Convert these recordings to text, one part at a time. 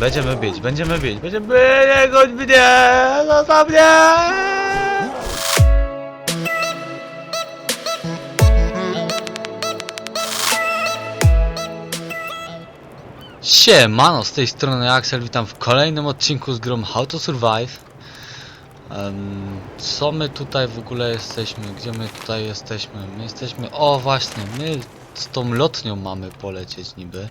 Będziemy bić, będziemy bić, będziemy... Godź mnie! Zostaw mnie! Siemano, z tej strony Axel, witam w kolejnym odcinku z grą How to Survive. Co my tutaj w ogóle jesteśmy? Gdzie my tutaj jesteśmy? My jesteśmy... O właśnie, my z tą lotnią mamy polecieć niby.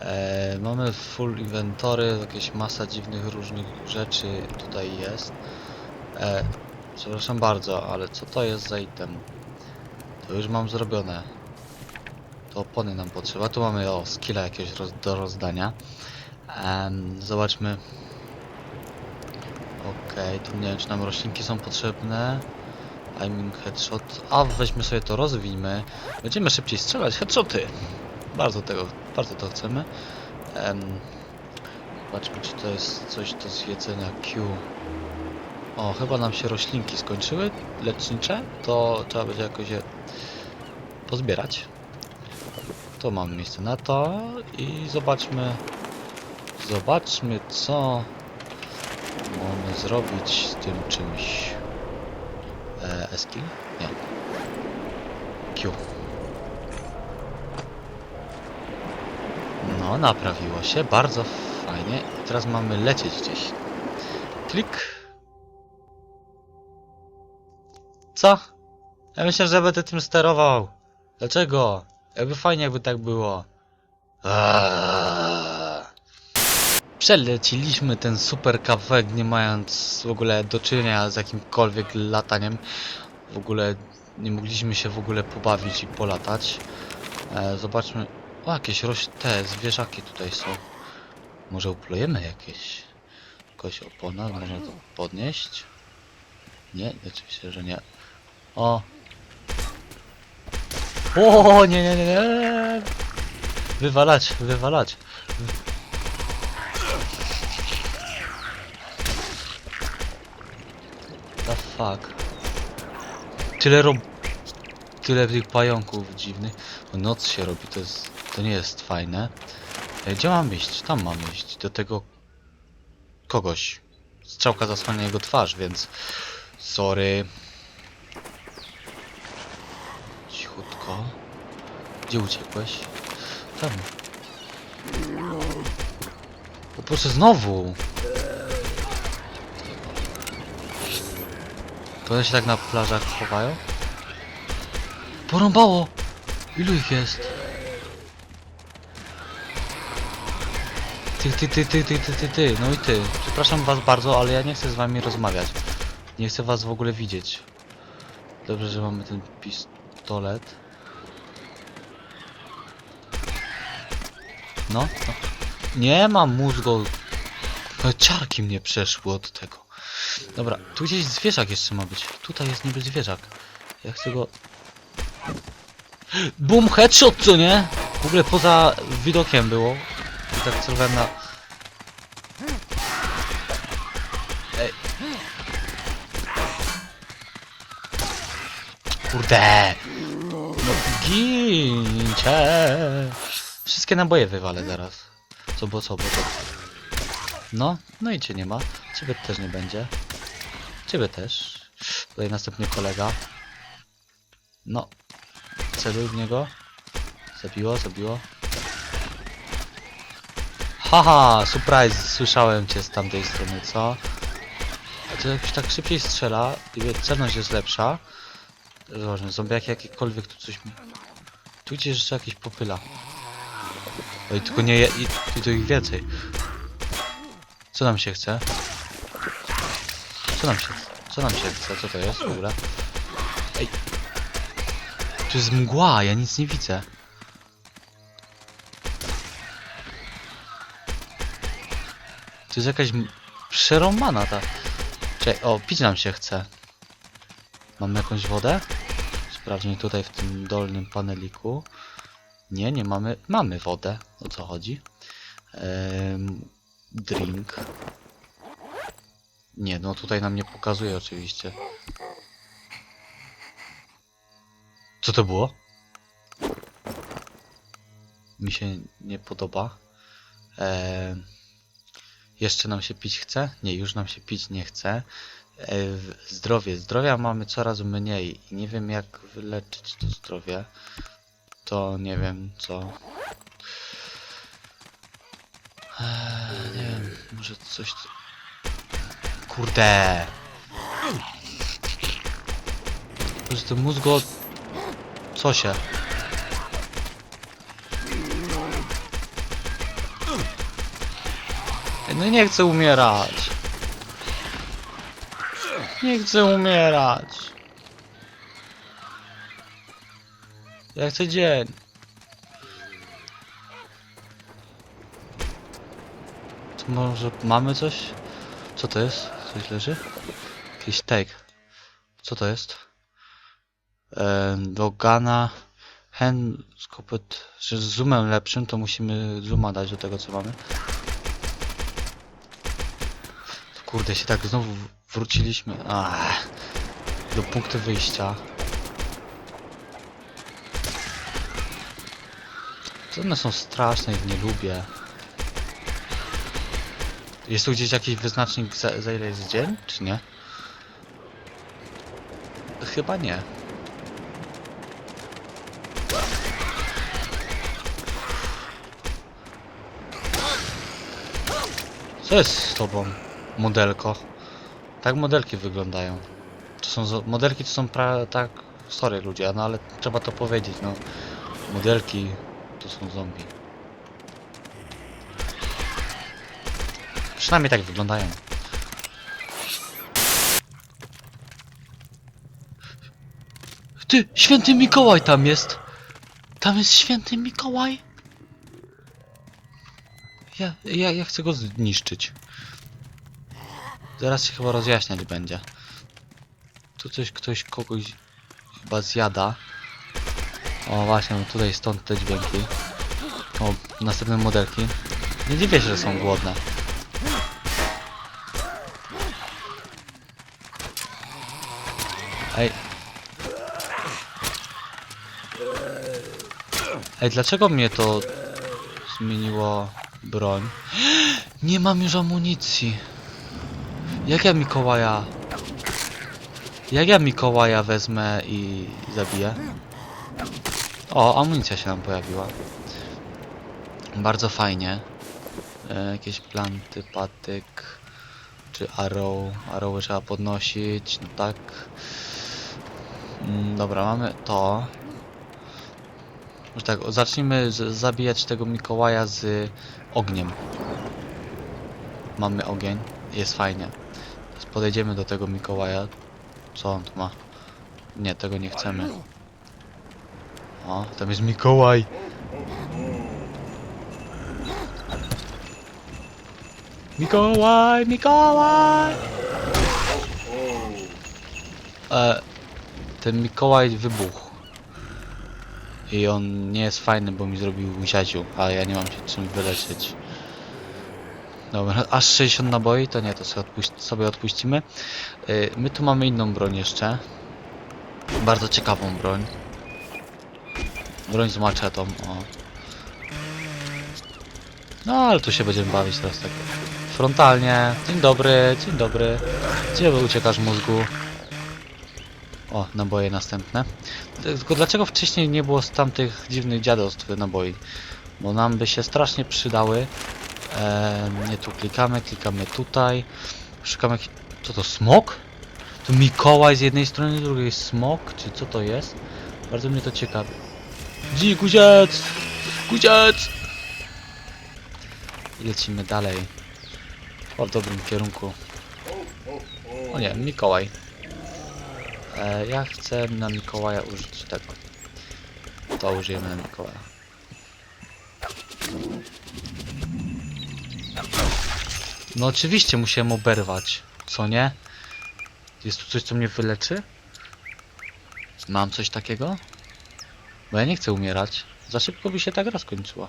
E, mamy full inwentory, jakieś masa dziwnych różnych rzeczy tutaj jest. E, przepraszam bardzo, ale co to jest za item? To już mam zrobione. To opony nam potrzeba. Tu mamy o skilla jakiegoś roz, do rozdania. Em, zobaczmy. Okej, tu nie wiem czy nam roślinki są potrzebne. Aiming headshot. A weźmy sobie to, rozwijmy. Będziemy szybciej strzelać headshoty. Bardzo tego, bardzo to chcemy. Em, zobaczmy czy to jest coś do zjedzenia Q. O, chyba nam się roślinki skończyły lecznicze. To trzeba będzie jakoś je pozbierać. To mamy miejsce na to i zobaczmy zobaczmy co mamy zrobić z tym czymś e, Eskill? Nie Q No, naprawiło się, bardzo fajnie i teraz mamy lecieć gdzieś Klik Co? Ja myślę, że będę tym sterował Dlaczego? Jakby fajnie jakby tak było. Aaaa. Przeleciliśmy ten super kawałek nie mając w ogóle do czynienia z jakimkolwiek lataniem. W ogóle nie mogliśmy się w ogóle pobawić i polatać. E, zobaczmy. O, jakieś roś... te zwierzaki tutaj są. Może uplojemy jakieś? Jakoś opona, można to podnieść? Nie, oczywiście, że nie. O, o, nie, nie, nie, nie. Wywalać, wywalać. The fuck. Tyle rob... Tyle tych pająków dziwnych. Noc się robi, to jest... To nie jest fajne. E, Gdzie mam iść? Tam mam iść. Do tego... Kogoś. Strzałka zasłania jego twarz, więc... Sorry. Cichutko. Gdzie uciekłeś? Tam. O proszę znowu! To one się tak na plażach chowają? Porąbało! Ilu ich jest? Ty, ty, ty, ty, ty, ty, ty, ty, no i ty. Przepraszam was bardzo, ale ja nie chcę z wami rozmawiać. Nie chcę was w ogóle widzieć. Dobrze, że mamy ten pistolet. No, no. Nie mam mózgu. No, ciarki mnie przeszły od tego. Dobra, tu gdzieś zwierzak jeszcze ma być. Tutaj jest niby zwierzak. Ja chcę go... Boom, headshot, co nie? W ogóle poza widokiem było. I tak celowałem na... Ej. Kurde! No gincie! Wszystkie naboje wywalę zaraz. Co bo co bo co. No, no i cię nie ma. Ciebie też nie będzie. Ciebie też. Tutaj następnie kolega. No. Celuj w niego. Zabiło, zabiło. Haha, surprise, słyszałem cię z tamtej strony, co? A to jakoś tak szybciej strzela i wie- celność jest lepsza. Zobaczmy, zombiaki jakiekolwiek tu coś mi... Tu gdzieś jeszcze jakieś popyla. Oj, tylko nie. I, i tu ich więcej. Co nam się chce? Co nam się... Co nam się chce? Co to jest w ogóle? Ej! Tu jest mgła, ja nic nie widzę. To jest jakaś przerąbana ta... Czekaj, o, pić nam się chce. Mamy jakąś wodę? Sprawdźmy tutaj w tym dolnym paneliku. Nie, nie mamy. Mamy wodę. O co chodzi? Ehm, drink. Nie, no tutaj nam nie pokazuje oczywiście. Co to było? Mi się nie podoba. Ehm, Jeszcze nam się pić chce? Nie, już nam się pić nie chce. E, zdrowie. Zdrowia mamy coraz mniej nie wiem jak wyleczyć to zdrowie. To nie wiem co. Eee, nie wiem, może coś. co- Kurde! Może to mózgo. Co się? No nie chcę umierać. Nie chcę umierać. Ja chcę dzień. To może mamy coś? Co to jest? Coś leży? Jakiś steak. Co to jest? E, do Gana hen skopyt, z zoomem lepszym to musimy zooma dać do tego co mamy. Kurde, się tak znowu wróciliśmy. Ach, do punktu wyjścia. To one są straszne i nie lubię. Jest tu gdzieś jakiś wyznacznik za, za ile jest dzień, czy nie? Chyba nie. Co jest z tobą, modelko? Tak modelki wyglądają. To są modelki to są pra tak. Sorry ludzie, no ale trzeba to powiedzieć, no. Modelki to są zombie. Przynajmniej tak wyglądają. Ty, święty Mikołaj tam jest! Tam jest święty Mikołaj! Ja, ja, ja chcę go zniszczyć. Zaraz się chyba rozjaśniać będzie. Tu coś, ktoś kogoś chyba zjada. O właśnie, tutaj stąd te dźwięki. O, następne modelki. Nie dziwię się, że są głodne. Ej. Ej, dlaczego mnie to zmieniło broń? Nie mam już amunicji. Jak ja Mikołaja... Jak ja Mikołaja wezmę i zabiję? O, amunicja się nam pojawiła. Bardzo fajnie. E, jakieś planty, patyk czy arrow. Arrow trzeba podnosić, no tak. Mm, dobra, mamy to. Może tak, zacznijmy z, zabijać tego Mikołaja z ogniem. Mamy ogień, jest fajnie. Podejdziemy do tego Mikołaja. Co on tu ma? Nie, tego nie chcemy. O, tam jest Mikołaj. Mikołaj, Mikołaj! E, ten Mikołaj wybuchł. I on nie jest fajny, bo mi zrobił ziaziu, a ja nie mam się czym wyleczyć. Dobra, aż 60 naboi, to nie, to sobie, odpuś sobie odpuścimy. Y, my tu mamy inną broń jeszcze. Bardzo ciekawą broń. Broń z maczetą, o. No, ale tu się będziemy bawić teraz tak frontalnie. Dzień dobry, dzień dobry. Gdzie uciekasz mózgu? O, naboje następne. Tylko dlaczego wcześniej nie było z tamtych dziwnych dziadostw naboi? Bo nam by się strasznie przydały. Eee, nie tu klikamy, klikamy tutaj. Szukamy. Co to, smok? Tu Mikołaj z jednej strony, z drugiej smok? Czy co to jest? Bardzo mnie to ciekawi. Dzi, guziec! Guziec! I lecimy dalej. O, w dobrym kierunku. O nie, Mikołaj. E, ja chcę na Mikołaja użyć tego. To użyjemy na Mikołaja. No oczywiście musiałem oberwać, co nie? Jest tu coś, co mnie wyleczy? Mam coś takiego? Bo ja nie chcę umierać. Za szybko by się ta gra skończyła.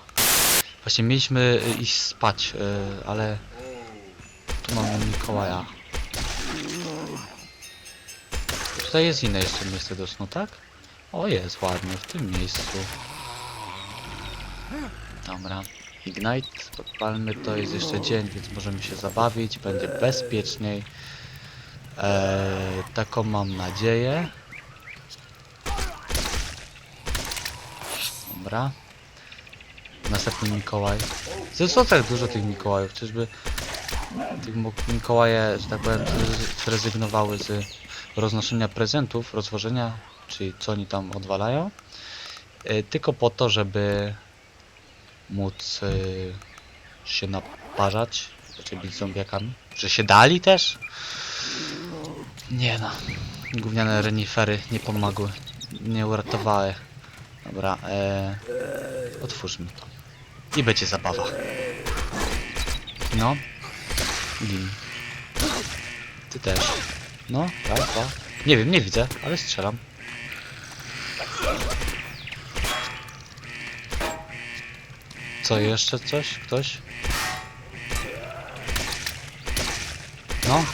Właśnie mieliśmy y, iść spać, y, ale... Tu mamy Mikołaja. Tutaj jest inne jeszcze miejsce do snu, tak? O, jest ładnie, w tym miejscu. Dobra. Ignite, podpalmy to, jest jeszcze dzień, więc możemy się zabawić, będzie bezpieczniej. Eee, taką mam nadzieję. Dobra. Następny Mikołaj. Zresztą tak dużo tych Mikołajów, czyżby tych Mikołaje, że tak powiem, zre- zrezygnowały z roznoszenia prezentów, rozwożenia, czyli co oni tam odwalają, e, tylko po to, żeby móc e, się naparzać, znaczy bić zombiakami. Że się dali też? Nie no. Gówniane renifery nie pomogły. Nie uratowały. Dobra, e, otwórzmy to. I będzie zabawa. No. Gin. Ty też. No, raz, dwa. Nie wiem, nie widzę, ale strzelam. Co, jeszcze coś? Ktoś? No.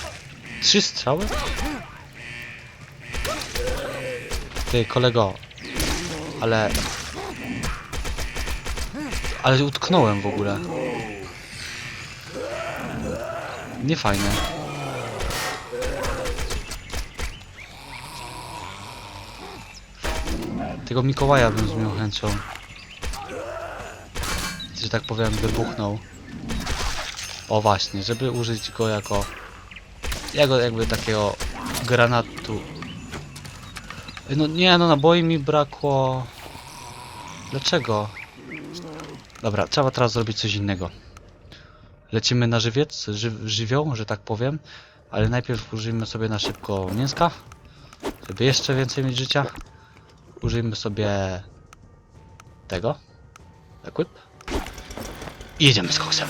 Trzy strzały? Ty, kolego. Ale... Ale utknąłem w ogóle. Nie fajne. Tego Mikołaja bym z miał chęcią. Że tak powiem, wybuchnął. O właśnie, żeby użyć go jako... Jakby takiego granatu. No nie, no naboi mi brakło. Dlaczego? Dobra, trzeba teraz zrobić coś innego. Lecimy na żywiec, ży żywioł, że tak powiem. Ale najpierw użyjmy sobie na szybko mięska. Żeby jeszcze więcej mieć życia. Użyjmy sobie tego. Equip. Jedziemy z koksem.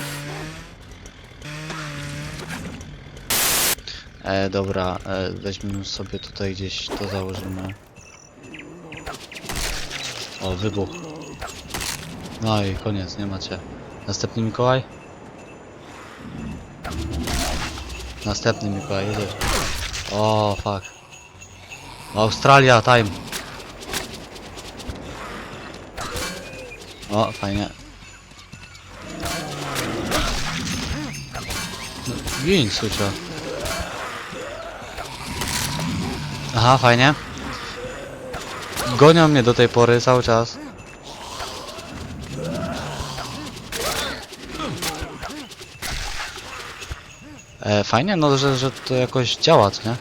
E, dobra, e, weźmiemy sobie tutaj gdzieś to założymy. O, wybuch. No i koniec, nie macie. Następny Mikołaj. Następny Mikołaj, jedziesz. O, fuck. Australia, time. O, fajnie. Gin, sucia. Aha, fajnie. Gonią mnie do tej pory cały czas. E, fajnie, no że, że to jakoś działa, co nie?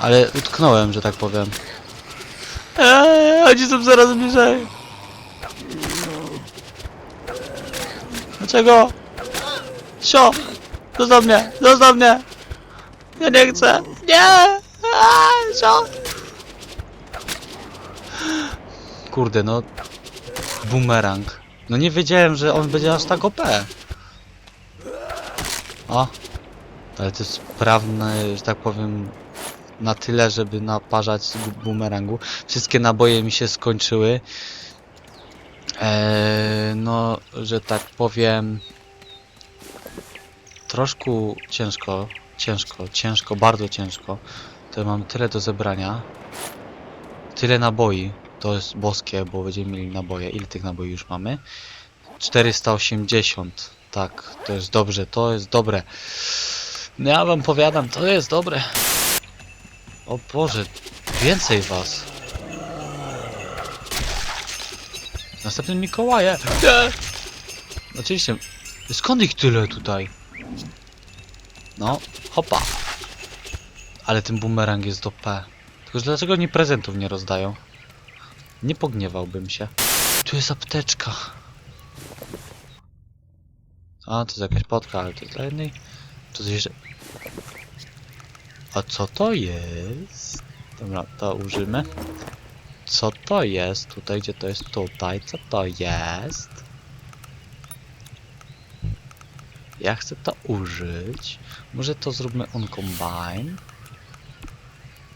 Ale utknąłem, że tak powiem. Eee, oni są zaraz bliżej. Dlaczego? Sio! Zostaw mnie! Zostaw mnie! Ja nie chcę! Nie! Eee, Sio! Kurde, no... Boomerang. No nie wiedziałem, że on będzie aż tak OP. O! Ale to jest sprawne, że tak powiem, na tyle, żeby naparzać z bu- bumerangu. Wszystkie naboje mi się skończyły. Eee, no, że tak powiem, troszkę ciężko, ciężko, ciężko, bardzo ciężko. To mam tyle do zebrania. Tyle naboi. To jest boskie, bo będziemy mieli naboje. Ile tych naboi już mamy? 480. Tak, to jest dobrze, to jest dobre. No ja wam powiadam, to jest dobre. O Boże, więcej was. Następny Mikołaje. Nie! Oczywiście. Skąd ich tyle tutaj? No, hopa. Ale ten bumerang jest do P. Tylko że dlaczego oni prezentów nie rozdają? Nie pogniewałbym się. Tu jest apteczka. A, to jest jakaś potka, ale to dla jednej. To jeszcze... A co to jest? Dobra, to użyjmy. Co to jest? Tutaj, gdzie to jest? Tutaj. Co to jest? Ja chcę to użyć. Może to zróbmy on combine.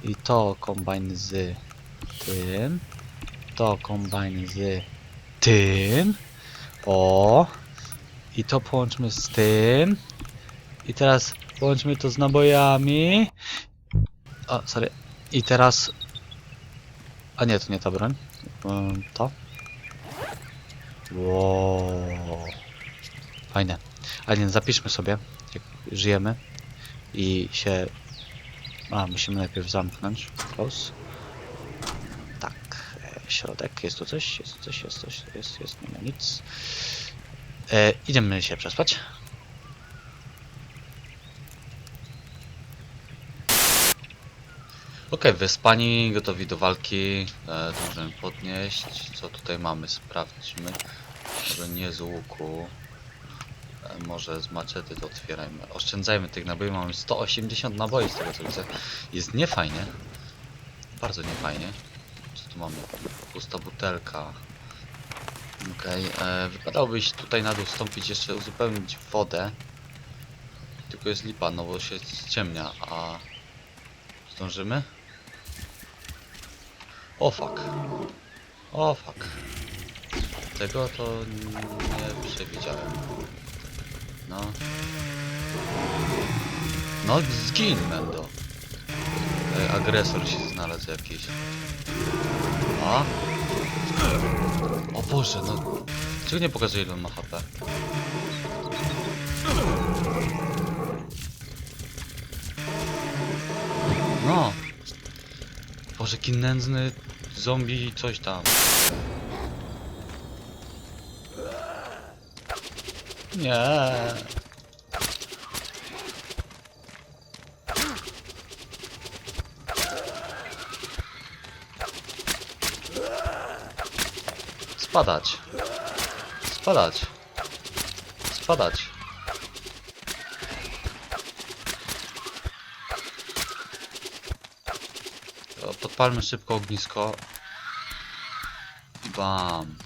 I to combine z tym. To combine z tym. O. I to połączmy z tym. I teraz połączmy to z nabojami. O, sorry. I teraz... A nie, to nie ta broń. Ym, To. Wow. Fajne. Ale nie, zapiszmy sobie, jak żyjemy i się... A, musimy najpierw zamknąć. Close. Tak, e, środek. Jest tu coś? Jest tu coś? Jest coś? Jest, jest, nie ma nic. E, idziemy się przespać. Okej, wyspani, gotowi do walki. E, możemy podnieść. Co tutaj mamy? Sprawdźmy. Może nie z łuku. E, może z maczety to otwierajmy. Oszczędzajmy tych naboi. Mamy 180 naboi z tego co widzę. Jest niefajnie. Bardzo niefajnie. Co tu mamy? Pusta butelka. Okej, e, wypadałoby iść tutaj na dół stąpić, jeszcze uzupełnić wodę. Tylko jest lipa, no bo się ściemnia, a... Zdążymy? O fuck. O fuck. Tego to nie przewidziałem. No. No zgin, Mendo. Ej, agresor się znalazł jakiś. A? O Boże, no. Czego nie pokazuje ile on ma HP? No. Boże, jaki nędzny zombie coś tam. Nie. Spadać. Spadać. Spadać. Podpalmy szybko ognisko. Bam.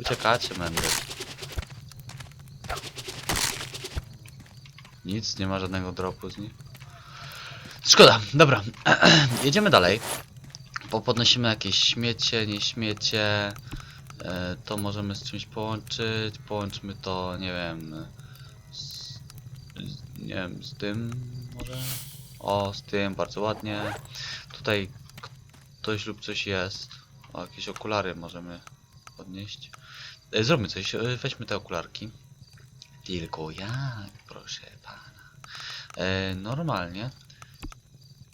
Uciekacie, mędry. Nic, nie ma żadnego dropu z nich. Szkoda, dobra. Jedziemy dalej. Podnosimy jakieś śmiecie, nie śmiecie. E, to możemy z czymś połączyć. Połączmy to, nie wiem. Z, nie wiem, z tym może? O, z tym, bardzo ładnie. Tutaj ktoś lub coś jest. O, jakieś okulary możemy podnieść. E, zróbmy coś, e, weźmy te okularki. Tylko jak, proszę pana. E, normalnie.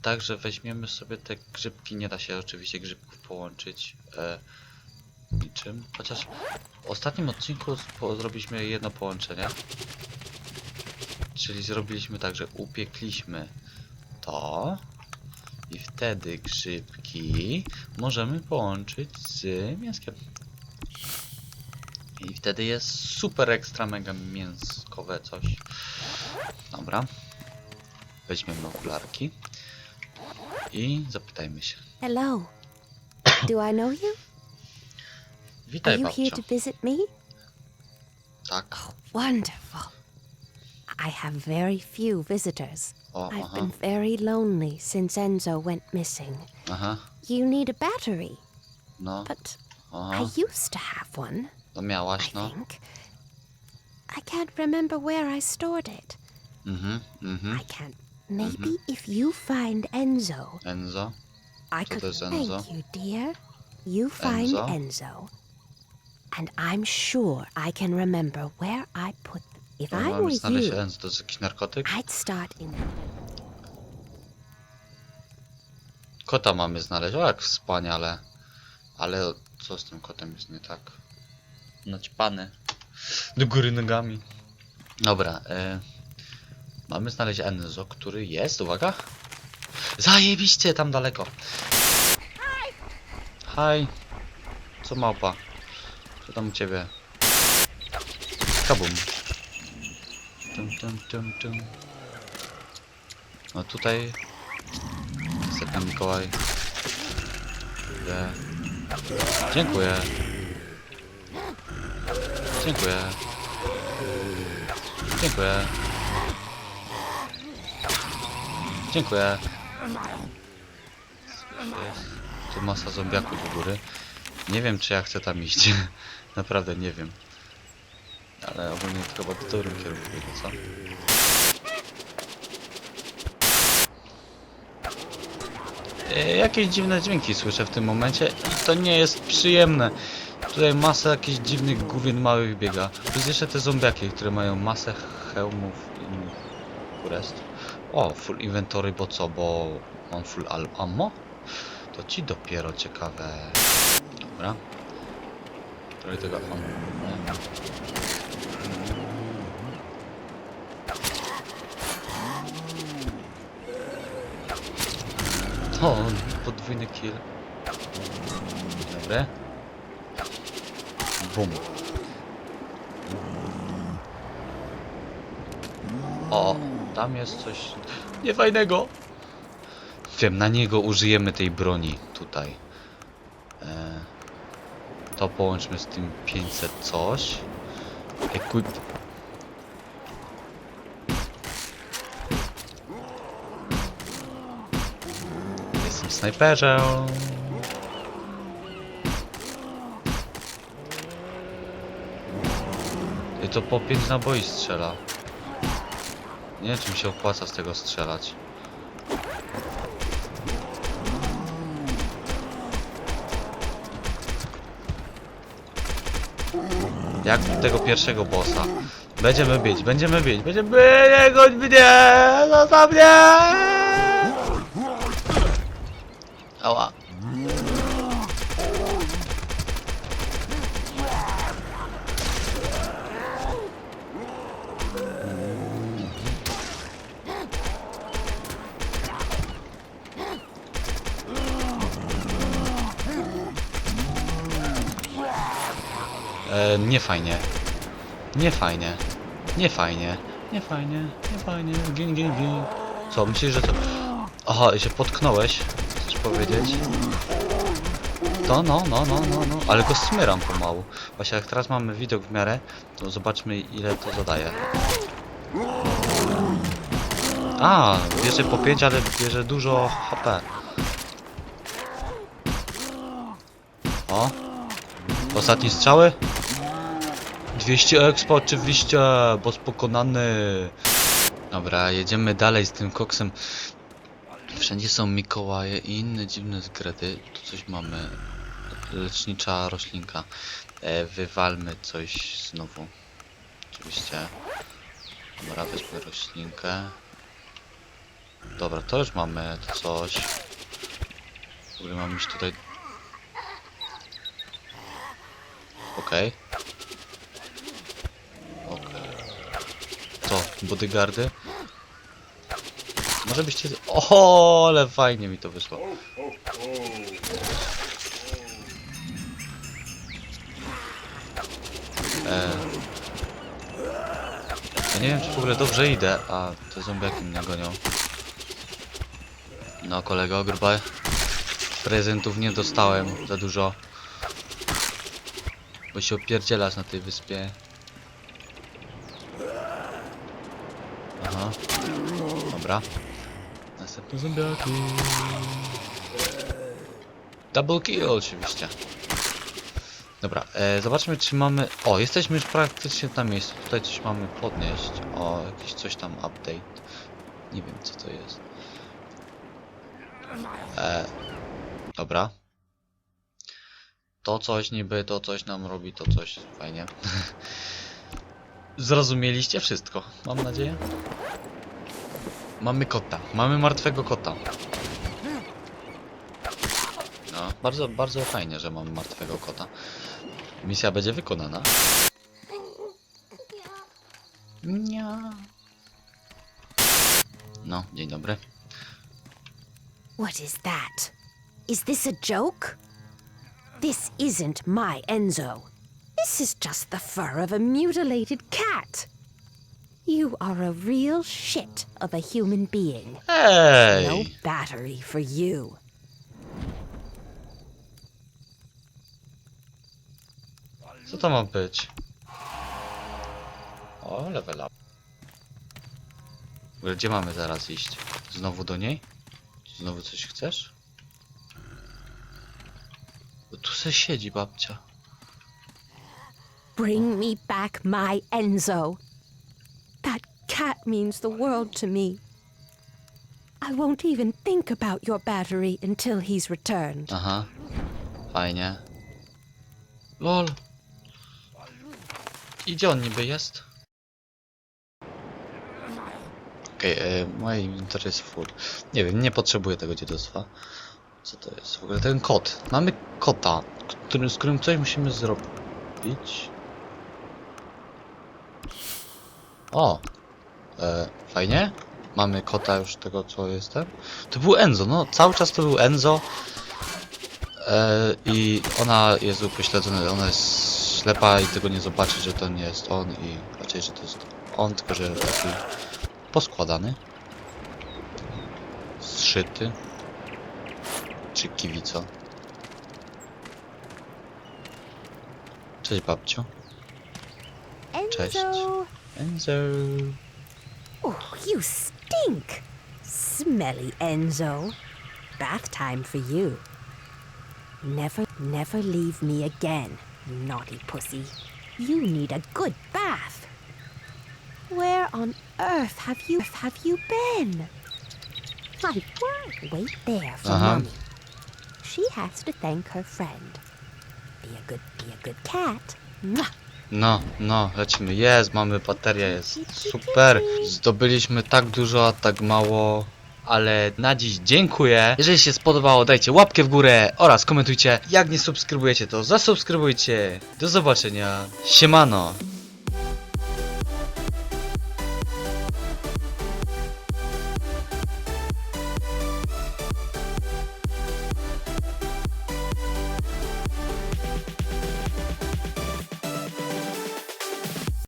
Także weźmiemy sobie te grzybki. Nie da się oczywiście grzybków połączyć e, niczym. Chociaż w ostatnim odcinku zrobiliśmy jedno połączenie. Czyli zrobiliśmy tak, że upiekliśmy to i wtedy grzybki możemy połączyć z mięskiem. I wtedy jest super ekstra mega mięskowe coś. Dobra. Weźmiemy okularki i zapytajmy się. Hello. Do I know you? Are Witaj you here babcio. to visit me? Tak. Wonderful. I have very few visitors. O, I've aha, been very lonely since Enzo went missing. aha. You need a battery, No, but aha. I used to have one, No I miałaś, no. think. I can't remember where I stored it. Mhm, mhm. I can't. Maybe if you find Enzo, Enzo. I to could jest thank Enzo? you, dear. You find Enzo? Enzo. and I'm sure I can remember where I put them. If No, I mamy were znaleźć you, Enzo. To jest jakiś narkotyk? I'd start in Kota mamy znaleźć. O, jak wspaniale. Ale co z tym kotem jest nie tak? Naćpany. Do góry nogami. Dobra, e, mamy znaleźć Enzo, który jest, uwaga. Zajebiście, tam daleko. Haj. Co małpa? Co tam u ciebie? Kabum. Tum, tum, tum, tum. No tutaj Niestety Mikołaj. Nie. Dziękuję. Dziękuję. Dziękuję. Dziękuję. Tu masa zombiaków do góry. Nie wiem czy ja chcę tam iść. Naprawdę nie wiem. Ale ogólnie to chyba w dobrym kierunku idę, co? E, Jakieś dziwne dźwięki słyszę w tym momencie i to nie jest przyjemne. Tutaj masę jakichś dziwnych główien małych biega. Plus jeszcze te zombiaki, które mają masę hełmów i innych. O, full inventory, bo co? Bo mam full ammo? To ci dopiero ciekawe. Dobra. Trochę tego ammo. O, podwójny kill. Dobre. Bum. O, tam jest coś niefajnego. Wiem, na niego użyjemy tej broni tutaj. E, to połączmy z tym 500 coś. Equip. Jestem snajperzem. I to po 5 naboi strzela. Nie wiem, czy mi się opłaca z tego strzelać. Jak tego pierwszego bossa. Będziemy bić, będziemy bić, będziemy bić, nie mnie, mnie! Ała. E, nie fajnie. Nie fajnie. Nie fajnie. Nie fajnie. Nie fajnie. Gin, gin, gin. Co, myślisz, że to... Aha, się potknąłeś. Chcesz powiedzieć? To no, no, no, no, no. Ale go smyram pomału. Właśnie jak teraz mamy widok w miarę, to zobaczmy ile to zadaje. A, bierze po 5, ale bierze dużo HP. O. Ostatni strzały? 200 expo oczywiście, boss pokonany. Dobra, jedziemy dalej z tym koksem. Wszędzie są Mikołaje i inne dziwne zgredy. Tu coś mamy. Lecznicza roślinka. E, wywalmy coś znowu. Oczywiście. Dobra, weźmy roślinkę. Dobra, to już mamy to coś. W ogóle mam iść tutaj. Okej. Okej. Co? Bodyguardy? Może byście... O, ale fajnie mi to wyszło. E... Ja nie wiem, czy w ogóle dobrze idę, a te zombiaki mnie gonią. No, kolego, gruba. Prezentów nie dostałem za dużo. Bo się opierdzielasz na tej wyspie. Aha. Dobra. Następne zombiaki. Double kill oczywiście. Dobra, e, zobaczmy czy mamy... O, jesteśmy już praktycznie na miejscu. Tutaj coś mamy podnieść. O, jakiś coś tam update. Nie wiem co to jest. E, dobra. To coś niby, to coś nam robi, to coś fajnie. Zrozumieliście wszystko, mam nadzieję. Mamy kota, mamy martwego kota. No, bardzo, bardzo fajnie, że mamy martwego kota. Misja będzie wykonana. No, dzień dobry. What is that? Is this a joke? This isn't my Enzo. This is just the fur of a mutilated cat. You are a real shit of a human being. No Ej! battery for you. Co to ma być? O, level up. W ogóle gdzie mamy zaraz iść? Znowu do niej? Znowu coś chcesz? Bo tu se siedzi babcia. Bring me back my Enzo. Cat means the world to me. I won't even think about your battery until he's returned. Aha. Fajnie. Lol. I gdzie on niby jest? Okej, okay, moje inwentory jest full. Nie wiem, nie potrzebuję tego dziadostwa. Co to jest w ogóle? Ten kot. Mamy kota, który, z którym coś musimy zrobić. O! E, fajnie. Mamy kota już tego, co jestem. To był Enzo, no cały czas to był Enzo. E, I ona jest upośledzona, ona jest ślepa i tego nie zobaczy, że to nie jest on i raczej, że to jest on, tylko że taki poskładany. Zszyty. Czy kiwico. Cześć babciu. Cześć. Enzo! Oh, you stink! Smelly Enzo. Bath time for you. Never, never leave me again, naughty pussy. You need a good bath. Where on earth have you have you been? I wait there for Uh-huh. mommy. She has to thank her friend. Be a good, be a good cat. Mwah. No, no, lecimy. Jest, mamy baterię, jest super. Zdobyliśmy tak dużo, a tak mało. Ale na dziś dziękuję. Jeżeli się spodobało, dajcie łapkę w górę oraz komentujcie. Jak nie subskrybujecie, to zasubskrybujcie. Do zobaczenia. Siemano.